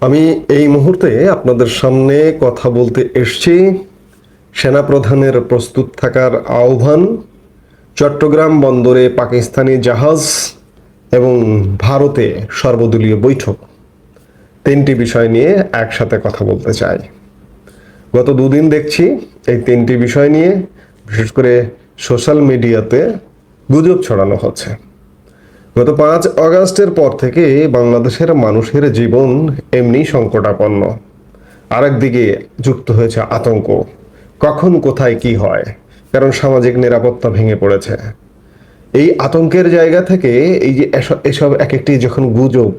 আমি এই মুহূর্তে আপনাদের সামনে কথা বলতে এসছি। সেনাপ্রধানের প্রস্তুত থাকার আহ্বান, চট্টগ্রাম বন্দরে পাকিস্তানি জাহাজ এবং ভারতে সর্বদলীয় বৈঠক। তিনটি বিষয় নিয়ে একসাথে কথা বলতে চাই। গত দুদিন দেখছি এই তিনটি বিষয় নিয়ে, বিশেষ করে সোশ্যাল মিডিয়াতে গুজব ছড়ানো হচ্ছে। গত পাঁচ আগস্টের পর থেকে বাংলাদেশের মানুষের জীবন এমনি সংকটাপন্ন। আরেকদিকে যুক্ত হয়েছে আতঙ্ক। কখন, কোথায়, কি হয়? কারণ সামাজিক নিরাপত্তা ভেঙে পড়েছে। এই আতঙ্কের জায়গা থেকে এই যে এসব- এক একটি যখন গুজব,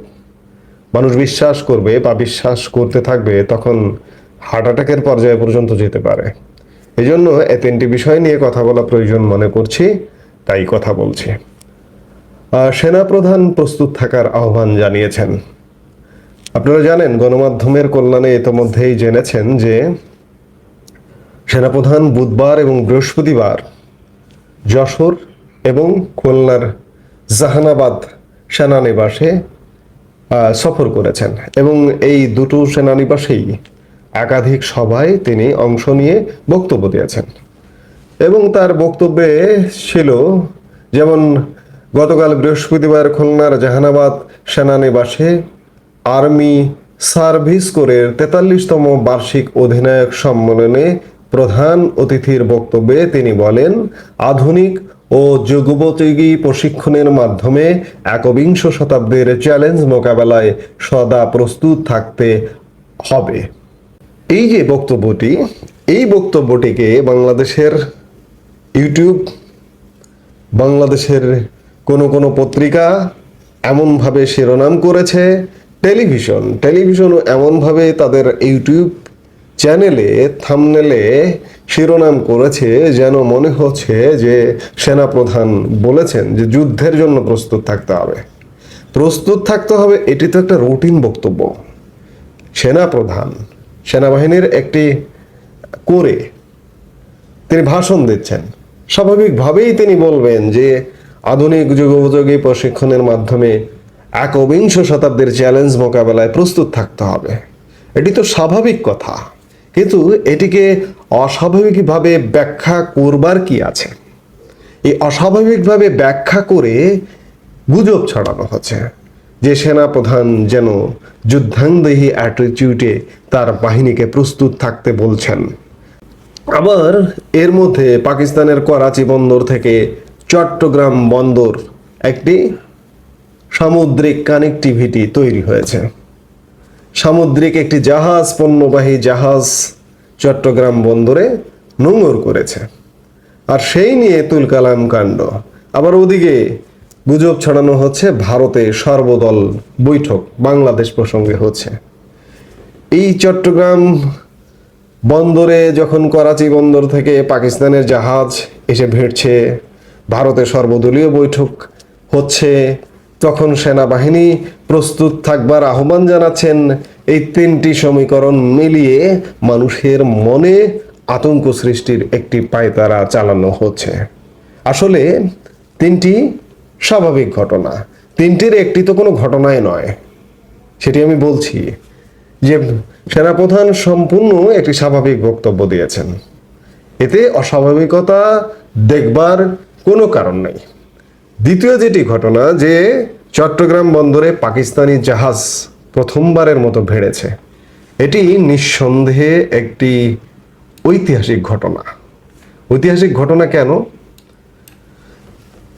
মানুষ বিশ্বাস করবে বা বিশ্বাস করতে থাকবে, তখন হার্ট অ্যাটাকের পর্যায়ে পর্যন্ত যেতে পারে। এই জন্য এ তিনটি বিষয় নিয়ে কথা বলা প্রয়োজন মনে করছি, তাই কথা বলছি। সেনাপ্রধান প্রস্তুত থাকার আহ্বান জানিয়েছেন। আপনারা জানেন, গণমাধ্যমের কল্যাণে ইতোমধ্যেই জেনেছেন যে সেনাপ্রধান বুধবার এবং বৃহস্পতিবার যশোর এবং খুলনার জাহানাবাদ সেনানিবাসে সফর করেছেন এবং এই দুটো সেনানিবাসেই একাধিক সভায় তিনি অংশ নিয়ে বক্তব্য দিয়েছেন। এবং তার বক্তব্যে ছিল যেমন গতকাল বৃহস্পতিবার খুলনার জাহানাবাদ সেনানিবাসে আর্মি সার্ভিস কোরের তেতাল্লিশতম বার্ষিক অধিনায়ক সম্মেলনে প্রধান অতিথির বক্তব্যে তিনি বলেন, আধুনিক ও যুগোপযোগী প্রশিক্ষণের মাধ্যমে একবিংশ শতাব্দীর চ্যালেঞ্জ মোকাবেলায় সদা প্রস্তুত থাকতে হবে। এই যে বক্তব্যটি, এই বক্তব্যটিকে বাংলাদেশের ইউটিউব, বাংলাদেশের কোনো কোনো পত্রিকা এমনভাবে শিরোনাম করেছে, টেলিভিশন। টেলিভিশনও এমনভাবে তাদের ইউটিউব চ্যানেলে, থামনেলে শিরোনাম করেছে যেন মনে হচ্ছে যে সেনাপ্রধান বলেছেন যে যুদ্ধের জন্য প্রস্তুত থাকতে হবে। প্রস্তুত থাকতে হবে এটি তো একটা রুটিন বক্তব্য। সেনাপ্রধান, সেনাবাহিনীর একটি করে তিনি ভাষণ দিচ্ছেন। স্বাভাবিকভাবেই তিনি বলবেন যে আধুনিক যুগোপযোগী প্রশিক্ষণের মাধ্যমে একবিংশ শতাব্দীর চ্যালেঞ্জ মোকাবেলায় প্রস্তুত থাকতে হবে। এটি তো স্বাভাবিক কথা। কিন্তু এটিকে অস্বাভাবিকভাবে ব্যাখ্যা করবার কি আছে? এই অস্বাভাবিকভাবে ব্যাখ্যা করে গুজব ছড়ানো হচ্ছে যে সেনাপ্রধান যেন যুদ্ধাংদেহী অ্যাটিটিউডে তার বাহিনীকে প্রস্তুত থাকতে বলছেন। আবার এর মধ্যে পাকিস্তানের করাচি বন্দর থেকে চট্টগ্রাম বন্দর একটি সামুদ্রিক কানেক্টিভিটি তৈরি হয়েছে। সামুদ্রিক একটি জাহাজ, পণ্যবাহী জাহাজ চট্টগ্রাম বন্দরে নোঙর করেছে। আর সেই নিয়ে তুলকালাম কাণ্ড। আবার ওদিকে গুজব ছড়ানো হচ্ছে, ভারতে সর্বদল বৈঠক বাংলাদেশ প্রসঙ্গে হচ্ছে। এই চট্টগ্রাম বন্দরে যখন করাচি বন্দর থেকে পাকিস্তানের জাহাজ এসে ভিড়ছে ভারতে সর্বদলীয় বৈঠক হচ্ছে, তখন সেনাবাহিনী প্রস্তুত থাকবার আহ্বান জানাচ্ছেন, এই তিনটি সমীকরণ মিলিয়ে মানুষের মনে আতঙ্ক সৃষ্টির একটি পায়তারা চালানো হচ্ছে। আসলে তিনটি স্বাভাবিক ঘটনা। তিনটির একটি তো কোনো ঘটনাই নয়। সেটি আমি বলছি যে সেনাপ্রধান সম্পূর্ণ একটি স্বাভাবিক বক্তব্য দিয়েছেন। এতে অস্বাভাবিকতা দেখবার কোনো কারণ নেই। দ্বিতীয় যেটি ঘটনা, যে চট্টগ্রাম বন্দরে পাকিস্তানি জাহাজ প্রথমবারের মতো ভেড়েছে। এটি নিঃসন্দেহে একটি ঐতিহাসিক ঘটনা। ঐতিহাসিক ঘটনা কেন?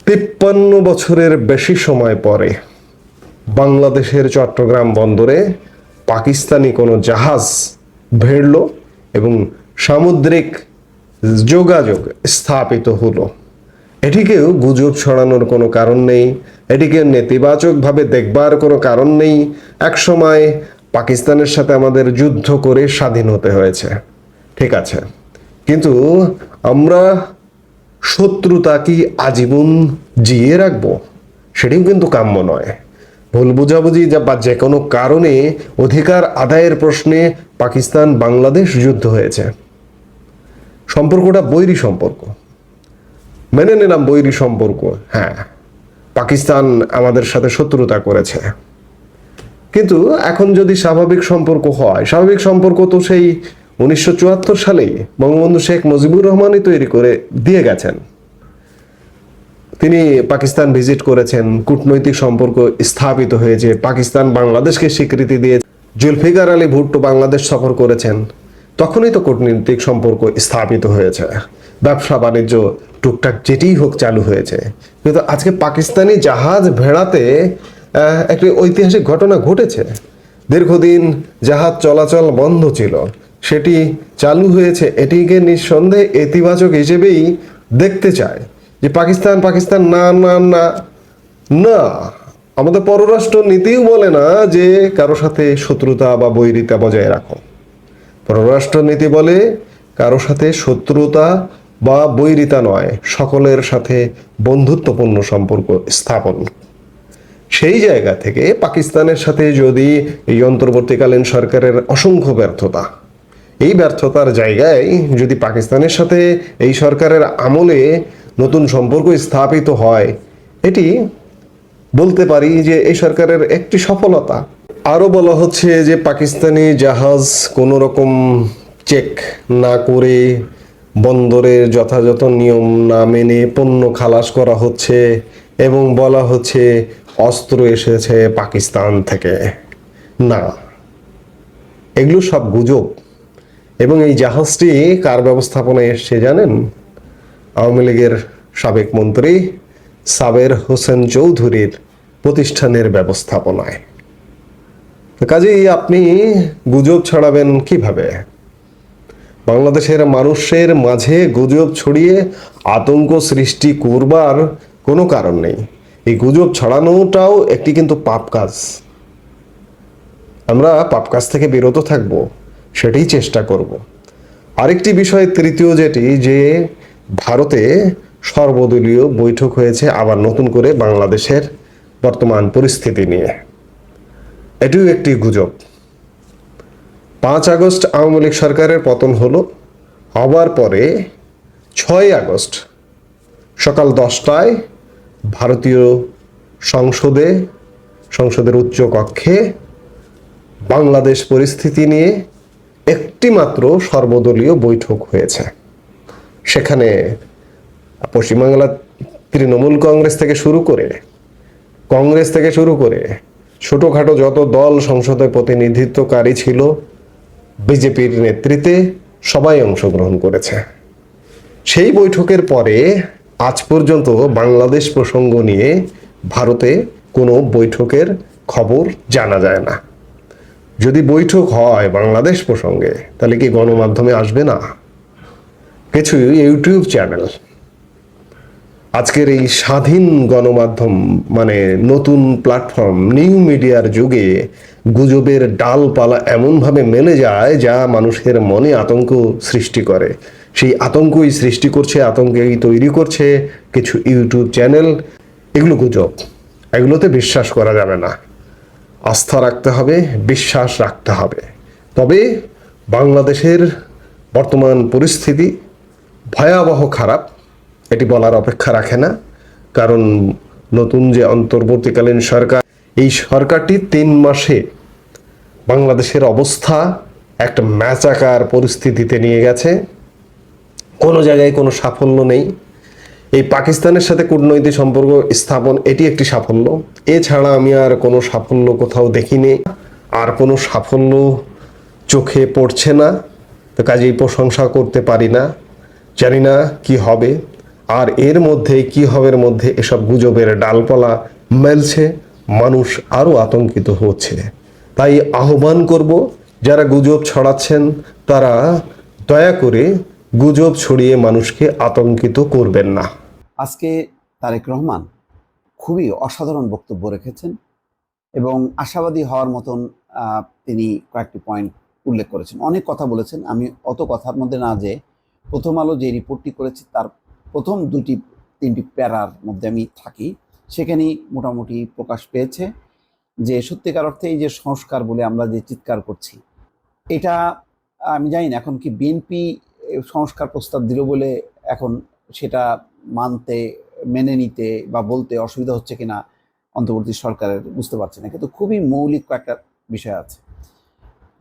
তিপ্পান্ন বছরের বেশি সময় পরে বাংলাদেশের চট্টগ্রাম বন্দরে পাকিস্তানি কোনো জাহাজ ভিড়ল এবং সামুদ্রিক যোগাযোগ স্থাপিত হলো। এটিকেও গুজব ছড়ানোর কোনো কারণ নেই। এটিকে নেতিবাচকভাবে দেখবার কোনো কারণ নেই। একসময় পাকিস্তানের সাথে আমাদের যুদ্ধ করে স্বাধীন হতে হয়েছে। ঠিক আছে। কিন্তু আমরা শত্রুতা কি আজীবন জিয়ে রাখব? সেটিও কিন্তু কাম্য নয়। ভুল বুঝাবুঝি বা যে কোনো কারণে অধিকার আদায়ের প্রশ্নে পাকিস্তান বাংলাদেশ যুদ্ধ হয়েছে। সম্পর্কটা বৈরী সম্পর্ক। মেনে নিলাম বৈরী সম্পর্ক হ্যাঁ। পাকিস্তান আমাদের সাথে শত্রুতা করেছে। কিন্তু এখন যদি স্বাভাবিক সম্পর্ক হয়, স্বাভাবিক সম্পর্ক তো সেই উনিশশো চুয়াত্তর সালেই বঙ্গবন্ধু শেখ মুজিবুর রহমানই তৈরি করে দিয়ে গেছেন। তিনি পাকিস্তান ভিজিট করেছেন, কূটনৈতিক সম্পর্ক স্থাপিত হয়েছে, পাকিস্তান বাংলাদেশকে স্বীকৃতি দিয়ে জুলফিকার আলী ভুট্টো বাংলাদেশ সফর করেছেন। তখনই তো কূটনৈতিক সম্পর্ক স্থাপিত হয়েছে। ব্যবসা বাণিজ্য, টুকটাক যেটিই হোক চালু হয়েছে। কিন্তু আজকে পাকিস্তানি জাহাজ ভেড়াতে একটি ঐতিহাসিক ঘটনা ঘটেছে। দীর্ঘদিন জাহাজ চলাচল বন্ধ ছিল। সেটি চালু হয়েছে এটিকে নিঃসন্দেহে ইতিবাচক হিসেবেই দেখতে চায় যে পাকিস্তান পাকিস্তান না না না না। আমাদের পররাষ্ট্র নীতিও বলে না যে কারও সাথে শত্রুতা বা বৈরিতা বজায় রাখো। পররাষ্ট্র নীতি বলে কারও সাথে শত্রুতা বা বৈরিতা নয়, সকলের সাথে বন্ধুত্বপূর্ণ সম্পর্ক স্থাপন। সেই জায়গা থেকে পাকিস্তানের সাথে যদি এই অন্তর্বর্তীকালীন সরকারের অসংখ্য ব্যর্থতা, এই ব্যর্থতার জায়গায় যদি পাকিস্তানের সাথে এই সরকারের আমলে নতুন সম্পর্ক স্থাপিত হয়, এটি বলতে পারি যে এই সরকারের একটি সফলতা। আরও বলা হচ্ছে যে পাকিস্তানি জাহাজ কোনো রকম চেক না করে বন্দরের যথাযথ নিয়ম না মেনে পণ্য খালাস করা হচ্ছে এবং বলা হচ্ছে অস্ত্র এসেছে পাকিস্তান থেকে। না, এগুলো সব গুজব। এবং এই জাহাজটি কার ব্যবস্থাপনায় এসছে জানেন? আওয়ামী লীগের সাবেক মন্ত্রী সাবের হোসেন চৌধুরীর প্রতিষ্ঠানের ব্যবস্থাপনায়। কাজেই আপনি গুজব ছড়াবেন কীভাবে? বাংলাদেশের মানুষের মাঝে গুজব ছড়িয়ে আতঙ্ক সৃষ্টি করবার কোনো কারণ নেই। এই গুজব ছড়ানোটাও একটি কিন্তু পাপ কাজ। আমরা পাপ কাজ থেকে বিরত থাকব, সেটাই চেষ্টা করব। আরেকটি বিষয়, তৃতীয় যেটি, যে ভারতে সর্বদলীয় বৈঠক হয়েছে আবার নতুন করে বাংলাদেশের বর্তমান পরিস্থিতি নিয়ে। এটিও একটি গুজব। পাঁচ আগস্ট আওয়ামী লীগ সরকারের পতন হলো। হবার পরে ছয় আগস্ট সকাল দশটায় ভারতীয় সংসদে, সংসদের উচ্চ কক্ষে বাংলাদেশ পরিস্থিতি নিয়ে একটি মাত্র সর্বদলীয় বৈঠক হয়েছে। সেখানে পশ্চিমবাংলা তৃণমূল কংগ্রেস থেকে শুরু করে, কংগ্রেস থেকে শুরু করে ছোটোখাটো যত দল সংসদে প্রতিনিধিত্বকারী ছিল বিজেপির নেতৃত্বে সবাই অংশগ্রহণ করেছে। সেই বৈঠকের পরে আজ পর্যন্ত বাংলাদেশ প্রসঙ্গ নিয়ে ভারতে কোনো বৈঠকের খবর জানা যায় না। যদি বৈঠক হয় বাংলাদেশ প্রসঙ্গে, তাহলে কি গণমাধ্যমে আসবে না? কিছু ইউটিউব চ্যানেল। আজকের এই স্বাধীন গণমাধ্যম মানে নতুন প্ল্যাটফর্ম নিউ মিডিয়ার যুগে গুজবের ডালপালা এমনভাবে মেলে যায় যা মানুষের মনে আতঙ্ক সৃষ্টি করে। সেই আতঙ্কই সৃষ্টি করছে, আতঙ্কই তৈরি করছে কিছু ইউটিউব চ্যানেল। এগুলো গুজব, এগুলোতে বিশ্বাস করা যাবে না। আস্থা রাখতে হবে, বিশ্বাস রাখতে হবে। তবে বাংলাদেশের বর্তমান পরিস্থিতি ভয়াবহ খারাপ। এটি বলার অপেক্ষা রাখে না। কারণ নতুন যে অন্তর্বর্তীকালীন সরকার, এই সরকারটি তিন মাসে বাংলাদেশের অবস্থা একটা ম্যাচাকার পরিস্থিতিতে নিয়ে গেছে। কোনো জায়গায় কোনো সাফল্য নেই। এই পাকিস্তানের সাথে কূটনৈতিক সম্পর্ক স্থাপন, এটি একটি সাফল্য। এছাড়া আমি আর কোনো সাফল্য কোথাও দেখিনি। আর কোনো সাফল্য চোখে পড়ছে না। তো কাজেই প্রশংসা করতে পারি না। জানি না কি হবে। আর এর মধ্যে কি হবে, এর মধ্যে এসব গুজবের ডালপালা মেলছে, মানুষ আরও আতঙ্কিত হচ্ছে। তাই আহ্বান করব, যারা গুজব ছড়াচ্ছেন, তারা দয়া করে গুজব ছড়িয়ে মানুষকে আতঙ্কিত করবেন না। আজকে তারেক রহমান খুবই অসাধারণ বক্তব্য রেখেছেন এবং আশাবাদী হওয়ার মতন তিনি কয়েকটি পয়েন্ট উল্লেখ করেছেন। অনেক কথা বলেছেন। আমি অত কথার মধ্যে না যে প্রথম আলো যে রিপোর্টটি করেছে তার প্রথম দুটি, তিনটি প্যারার মধ্যে আমি থাকি। সেখানেই মোটামুটি প্রকাশ পেয়েছে যে সত্যিকার অর্থে এই যে সংস্কার বলে আমরা যে চিৎকার করছি, এটা আমি জানি না এখন কি বিএনপি সংস্কার প্রস্তাব দিল বলে এখন সেটা মানতে, মেনে নিতে বা বলতে অসুবিধা হচ্ছে কিনা অন্তর্বর্তী সরকারের বুঝতে পারছি না। কিন্তু খুবই মৌলিক কয়েকটা বিষয় আছে।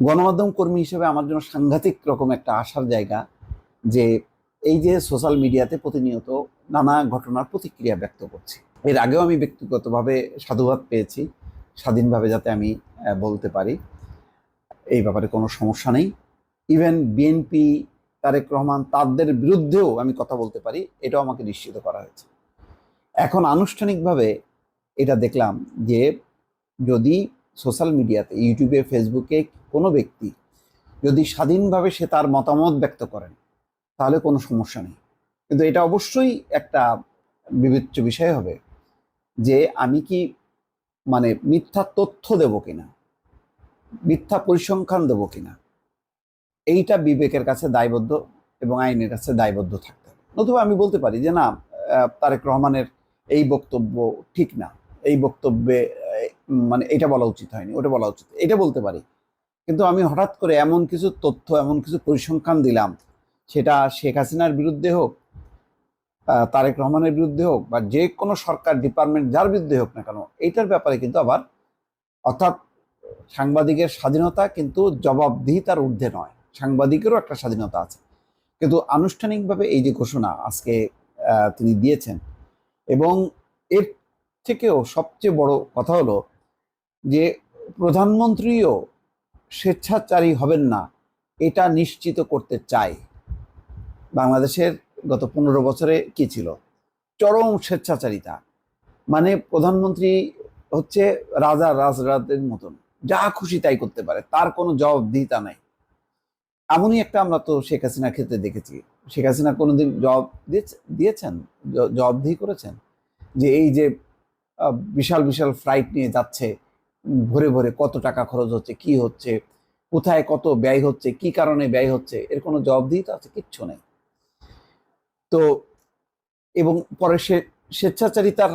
গণমাধ্যম কর্মী হিসেবে আমার জন্য সাংঘাতিক রকম একটা আশার জায়গা যে এই যে সোশ্যাল মিডিয়াতে প্রতিনিয়ত নানা ঘটনার প্রতিক্রিয়া ব্যক্ত করছি। এর আগেও আমি ব্যক্তিগতভাবে সাধুবাদ পেয়েছি, স্বাধীনভাবে যাতে আমি বলতে পারি। এই ব্যাপারে কোনো সমস্যা নেই। ইভেন বিএনপি তারেক রহমান তাদের বিরুদ্ধেও আমি কথা বলতে পারি, এটাও আমাকে নিশ্চিত করা হয়েছে। এখন আনুষ্ঠানিকভাবে এটা দেখলাম যে যদি সোশ্যাল মিডিয়াতে, ইউটিউবে, ফেসবুকে কোনো ব্যক্তি যদি স্বাধীনভাবে সে তার মতামত ব্যক্ত করেন তাহলে কোনো সমস্যা নেই। কিন্তু এটা অবশ্যই একটা বিবেচ্য বিষয় হবে যে আমি কি মানে মিথ্যা তথ্য দেব কিনা? মিথ্যা পরিসংখ্যান দেব কিনা? এইটা বিবেকের কাছে দায়বদ্ধ এবং আইনের কাছে দায়বদ্ধ থাকতে হবে। নতুবা আমি বলতে পারি যে না তারেক রহমানের এই বক্তব্য ঠিক না। এই বক্তব্যে মানে এটা বলা উচিত হয়নি, ওটা বলা উচিত। এটা বলতে পারি। কিন্তু আমি হঠাৎ করে এমন কিছু তথ্য, এমন কিছু পরিসংখ্যান দিলাম সেটা শেখ হাসিনার বিরুদ্ধে হোক তারেক রহমানের বিরুদ্ধে হোক বা যে কোনো সরকার ডিপার্টমেন্ট যার বিরুদ্ধে হোক না কেন, এইটার ব্যাপারে কিন্তু আবার অর্থাৎ সাংবাদিকের স্বাধীনতা কিন্তু জবাবদিহিতার ঊর্ধ্বে নয়, সাংবাদিকেরও একটা স্বাধীনতা আছে। কিন্তু আনুষ্ঠানিকভাবে এই যে ঘোষণা আজকে তিনি দিয়েছেন এবং এর থেকেও সবচেয়ে বড় কথা হলো যে প্রধানমন্ত্রীও স্বেচ্ছাচারী হবেন না, এটা নিশ্চিত করতে চায়। বাংলাদেশের গত পনেরো বছরে কি ছিল? চরম স্বেচ্ছাচারিতা। মানে প্রধানমন্ত্রী হচ্ছে রাজা রাজরাজের মতন। যা খুশি তাই করতে পারে, তার কোনো জবাবদিহিতা নাই। এমনই একটা আমরা তো শেখ হাসিনার ক্ষেত্রে দেখেছি। শেখ হাসিনা কোনোদিন জবাব দিয়েছে- দিয়েছেন? জবাবদিহি করেছেন? যে এই যে বিশাল বিশাল ফ্লাইট নিয়ে যাচ্ছে, ভরে ভরে কত টাকা খরচ হচ্ছে, কি হচ্ছে, কোথায় কত ব্যয় হচ্ছে, কি কারণে ব্যয় হচ্ছে, এর কোনো জবাবদিহিতা আছে? কিচ্ছু নেই। তো এবং পরে সে স্বেচ্ছাচারিতার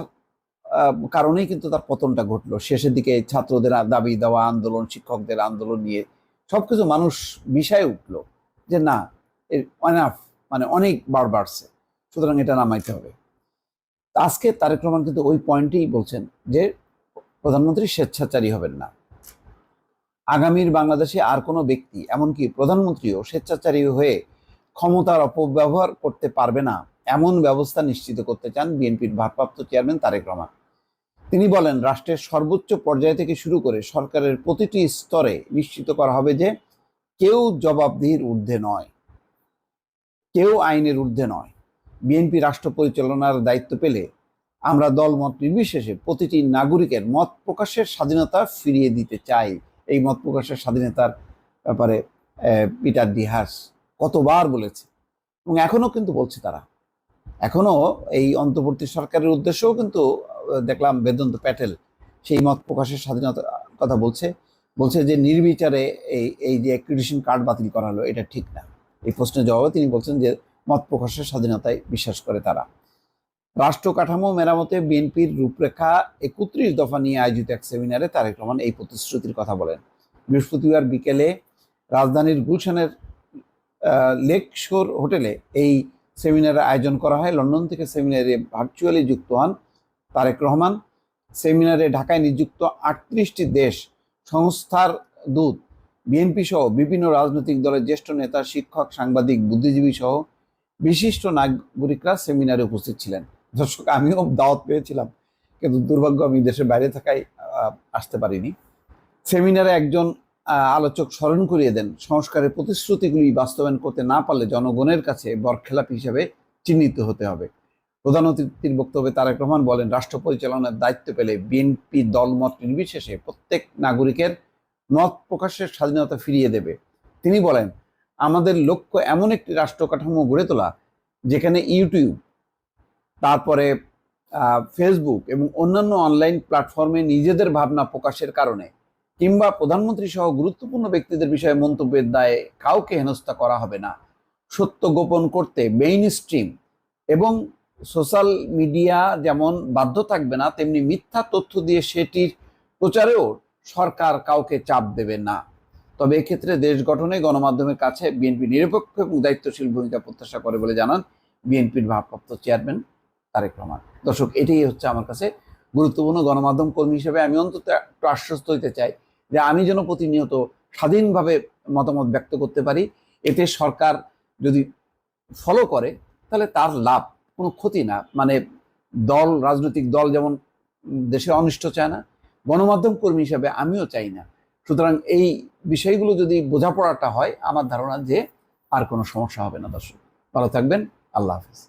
কারণেই কিন্তু তার পতনটা ঘটলো। শেষের দিকে ছাত্রদের দাবি দেওয়া, আন্দোলন, শিক্ষকদের আন্দোলন নিয়ে সবকিছু মানুষ বিষয়ে উঠল যে না এর অনাফ মানে অনেক বার বাড়ছে, সুতরাং এটা নামাইতে হবে। আজকে তারেক রহমান কিন্তু ওই পয়েন্টেই বলছেন যে প্রধানমন্ত্রী স্বেচ্ছাচারী হবেন না। আগামীর বাংলাদেশে আর কোনো ব্যক্তি, এমনকি প্রধানমন্ত্রীও স্বেচ্ছাচারী হয়ে ক্ষমতার অপব্যবহার করতে পারবে না। এমন ব্যবস্থা নিশ্চিত করতে চান বিএনপির ভারপ্রাপ্ত চেয়ারম্যান তারেক রহমান। তিনি বলেন, রাষ্ট্রের সর্বোচ্চ পর্যায় থেকে শুরু করে সরকারের প্রতিটি স্তরে নিশ্চিত করা হবে যে কেউ জবাবদিহির ঊর্ধ্বে নয়। কেউ আইনের ঊর্ধ্বে নয়। বিএনপি রাষ্ট্র পরিচালনার দায়িত্ব পেলে আমরা দলমত নির্বিশেষে প্রতিটি নাগরিকের মত প্রকাশের স্বাধীনতা ফিরিয়ে দিতে চাই। এই মত প্রকাশের স্বাধীনতার ব্যাপারে পিটার ডিহাস কতবার বলেছে। এবং এখনও কিন্তু বলছে তারা। এখনও এই অন্তর্বর্তী সরকারের উদ্দেশ্যেও কিন্তু দেখলাম বেদন্ত প্যাটেল সেই মত প্রকাশের স্বাধীনতার কথা বলছে। বলছে যে নির্বিচারে এই এই যে অ্যাক্রিডিশন কার্ড বাতিল করা হলো, এটা ঠিক না। এই প্রশ্নের জবাবে তিনি বলছেন যে মত প্রকাশের স্বাধীনতায় বিশ্বাস করে তারা। রাষ্ট্র কাঠামো মেরামতে বিএনপির রূপরেখা একত্রিশ দফা নিয়ে আয়োজিত এক সেমিনারে তারেক রহমান এই প্রতিশ্রুতির কথা বলেন। বৃহস্পতিবার বিকেলে রাজধানীর গুলশানের লেক শোর হোটেলে এই সেমিনারের আয়োজন করা হয়। লন্ডন থেকে সেমিনারে ভার্চুয়ালি যুক্ত হন তারেক রহমান। সেমিনারে ঢাকায় নিযুক্ত আটত্রিশটি দেশ সংস্থার দূত বিএনপি সহ বিভিন্ন রাজনৈতিক দলের জ্যেষ্ঠ নেতা, শিক্ষক, সাংবাদিক, বুদ্ধিজীবী সহ বিশিষ্ট নাগরিকরা সেমিনারে উপস্থিত ছিলেন। দর্শক, আমিও দাওয়াত পেয়েছিলাম, কিন্তু দুর্ভাগ্য আমি দেশের বাইরে থাকায় আসতে পারিনি। সেমিনারে একজন আলোচক স্মরণ করিয়ে দেন, সংস্কারের প্রতিশ্রুতিগুলি বাস্তবায়ন করতে না পারলে জনগণের কাছে বরখেলাপ হিসাবে চিহ্নিত হতে হবে। প্রধান অতিথির বক্তব্যে তারেক রহমান বলেন, রাষ্ট্র পরিচালনার দায়িত্ব পেলে বিএনপি দলমত নির্বিশেষে প্রত্যেক নাগরিকের মত প্রকাশের স্বাধীনতা ফিরিয়ে দেবে। তিনি বলেন, আমাদের লক্ষ্য এমন একটি রাষ্ট্র কাঠামো গড়ে তোলা, যেখানে ইউটিউব, তারপরে ফেসবুক এবং অন্যান্য অনলাইন প্ল্যাটফর্মে নিজেদের ভাবনা প্রকাশের কারণে কিংবা প্রধানমন্ত্রী সহ গুরুত্বপূর্ণ ব্যক্তিদের বিষয়ে মন্তব্যের দায়ে কাউকে হেনস্থা করা হবে না। সত্য গোপন করতে মেইন স্ট্রিম এবং সোশ্যাল মিডিয়া যেমন বাধ্য থাকবে না, তেমনি মিথ্যা তথ্য দিয়ে সেটির প্রচারেও সরকার কাউকে চাপ দেবে না। তবে এক্ষেত্রে দেশ গঠনে গণমাধ্যমের কাছে বিএনপি নিরপেক্ষ এবং দায়িত্বশীল ভূমিকা প্রত্যাশা করে বলে জানান বিএনপির ভারপ্রাপ্ত চেয়ারম্যান তারেক রহমান। দর্শক, এটাই হচ্ছে আমার কাছে গুরুত্বপূর্ণ গণমাধ্যম কর্মী হিসেবে আমি অন্তত একটু আশ্বস্ত হইতে চাই। যে আমি যেন প্রতিনিয়ত স্বাধীনভাবে মতামত ব্যক্ত করতে পারি, এতে সরকার যদি ফলো করে, তাহলে তার লাভ, কোনো ক্ষতি না। মানে দল, রাজনৈতিক দল যেমন দেশে অনিষ্ট চায় না, গণমাধ্যম কর্মী হিসেবে আমিও চাই না। সুতরাং এই বিষয়গুলো যদি বোঝাপড়াটা হয়, আমার ধারণা যে আর কোনো সমস্যা হবে না, দর্শক। ভালো থাকবেন, আল্লাহ হাফিজ।